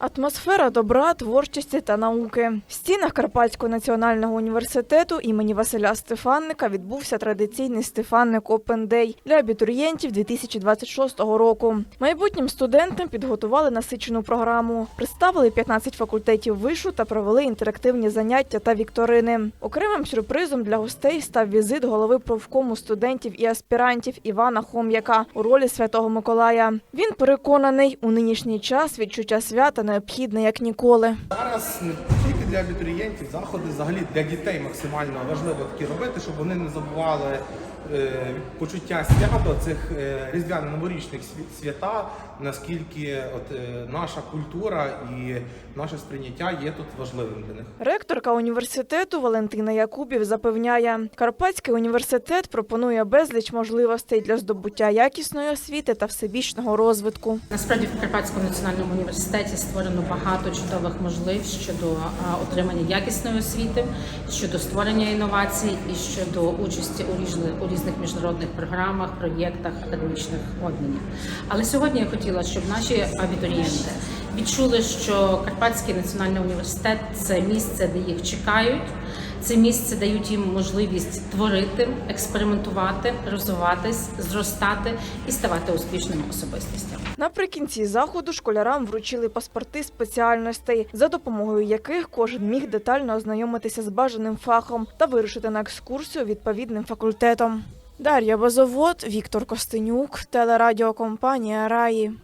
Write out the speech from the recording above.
Атмосфера добра, творчості та науки. В стінах Карпатського національного університету імені Василя Стефанника відбувся традиційний Стефанник Day для абітурієнтів 2026 року. Майбутнім студентам підготували насичену програму, представили 15 факультетів вишу та провели інтерактивні заняття та вікторини. Окремим сюрпризом для гостей став візит голови профкому студентів і аспірантів Івана Хом'яка у ролі Святого Миколая. Він переконаний, у нинішній час відчуття свята необхідне як ніколи. Зараз не тільки для абітурієнтів, заходи взагалі для дітей максимально важливо такі робити, щоб вони не забували почуття свята, цих е, різдвяно-новорічних свята, наскільки от, е, наша культура і наше сприйняття є тут важливим для них. Ректорка університету Валентина Якубів запевняє, Карпатський університет пропонує безліч можливостей для здобуття якісної освіти та всебічного розвитку. Насправді в Карпатському національному університеті створено багато чудових можливостей щодо отримання якісної освіти, щодо створення інновацій і щодо участі у різних, у різних міжнародних програмах, проєктах, академічних обмінів. Але сьогодні я хотіла, щоб наші абітурієнти відчули, що Карпатський національний університет це місце, де їх чекають. Це місце дають їм можливість творити, експериментувати, розвиватись, зростати і ставати успішними особистостями. Наприкінці заходу школярам вручили паспорти спеціальностей, за допомогою яких кожен міг детально ознайомитися з бажаним фахом та вирушити на екскурсію відповідним факультетом. Дар'я Базовод, Віктор Костенюк, телерадіокомпанія Раї.